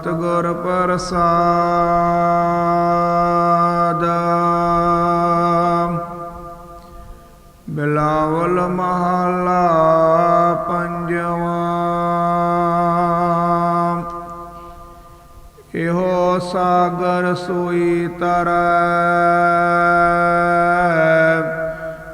ਸਤਿਗੁਰ ਪ੍ਰਸਾਦ। ਬਿਲਾਵਲ ਮਹਲਾ ਪੰਜਵਾਂ। ਇਹੋ ਸਾਗਰ ਸੋਈ ਤਰੈ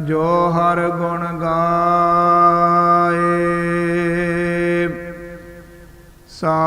ਜੋ ਹਰ ਗੁਣ ਗਾਏ।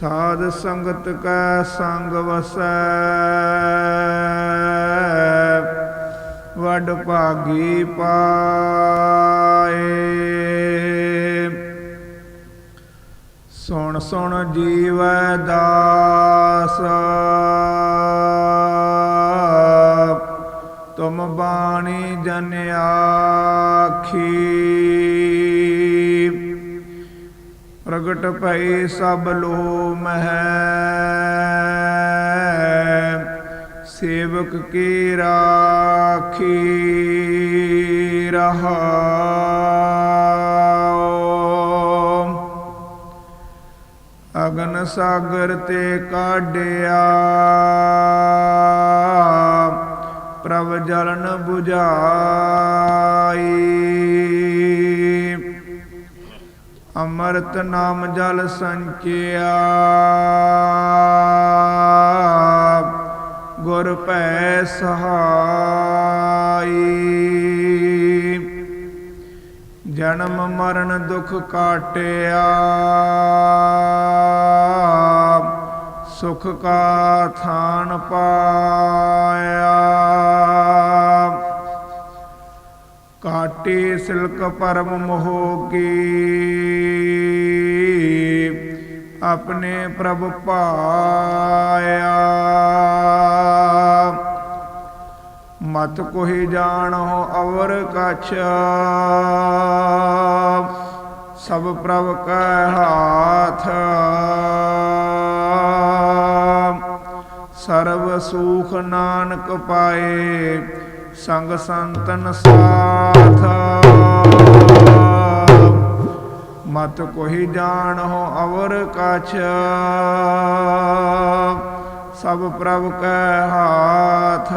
ਸਾਧ ਸੰਗਤ ਕੈ ਸੰਗ ਵਸੈ। ਵੱਡ ਭਾਗੀ ਪਾਏ। ਸੁਣ ਸੁਣ ਜੀਵੈ ਦਾਸ। ਤੁਮ ਬਾਣੀ ਜਨ ਆਖੀ। ਪ੍ਰਗਟ ਭਈ ਸਭ ਲੋ ਮਹਿ। ਸੇਵਕ ਕੀ ਰਾਖੀ ਰਹਾਉ ਅਗਨ ਸਾਗਰ ਤੇ ਕਾਢਿਆ। ਪ੍ਰਭ ਜਲਨ 부ਝਾਈ ਅੰਮ੍ਰਿਤ ਨਾਮ ਜਲ ਸੰਚਿਆ। ਗੁਰ ਭੈ ਸਹਾਈ। ਜਨਮ ਮਰਨ ਦੁਖ ਕਾਟਿਆ। ਸੁਖ ਕਾ ਥਾਨ ਪਾਇਆ। ਕਾਟੇ ਸਿਲਕ ਪਰਮ ਮੋਹ ਕੀ। ਆਪਣੇ ਪ੍ਰਭ ਪਾਇਆ। ਮਤ ਕੋਹਿ ਜਾਣੋ ਅਵਰ ਕਛ। ਸਭ ਪ੍ਰਭ ਕੈ ਹਾਥ। ਸਰਬ ਸੁਖ ਨਾਨਕ ਪਾਏ। ਸੰਗ ਸੰਤਨ ਸਾਥ। ਮਤ ਕੋਹਿ ਜਾਣੋ ਅਵਰ ਕਛ। ਸਭ ਪ੍ਰਭ ਕੈ ਹਾਥ।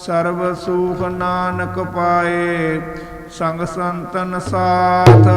ਸਰਬ ਸੁਖ ਨਾਨਕ ਪਾਏ ਸੰਗ ਸੰਤਨ ਸਾਥ।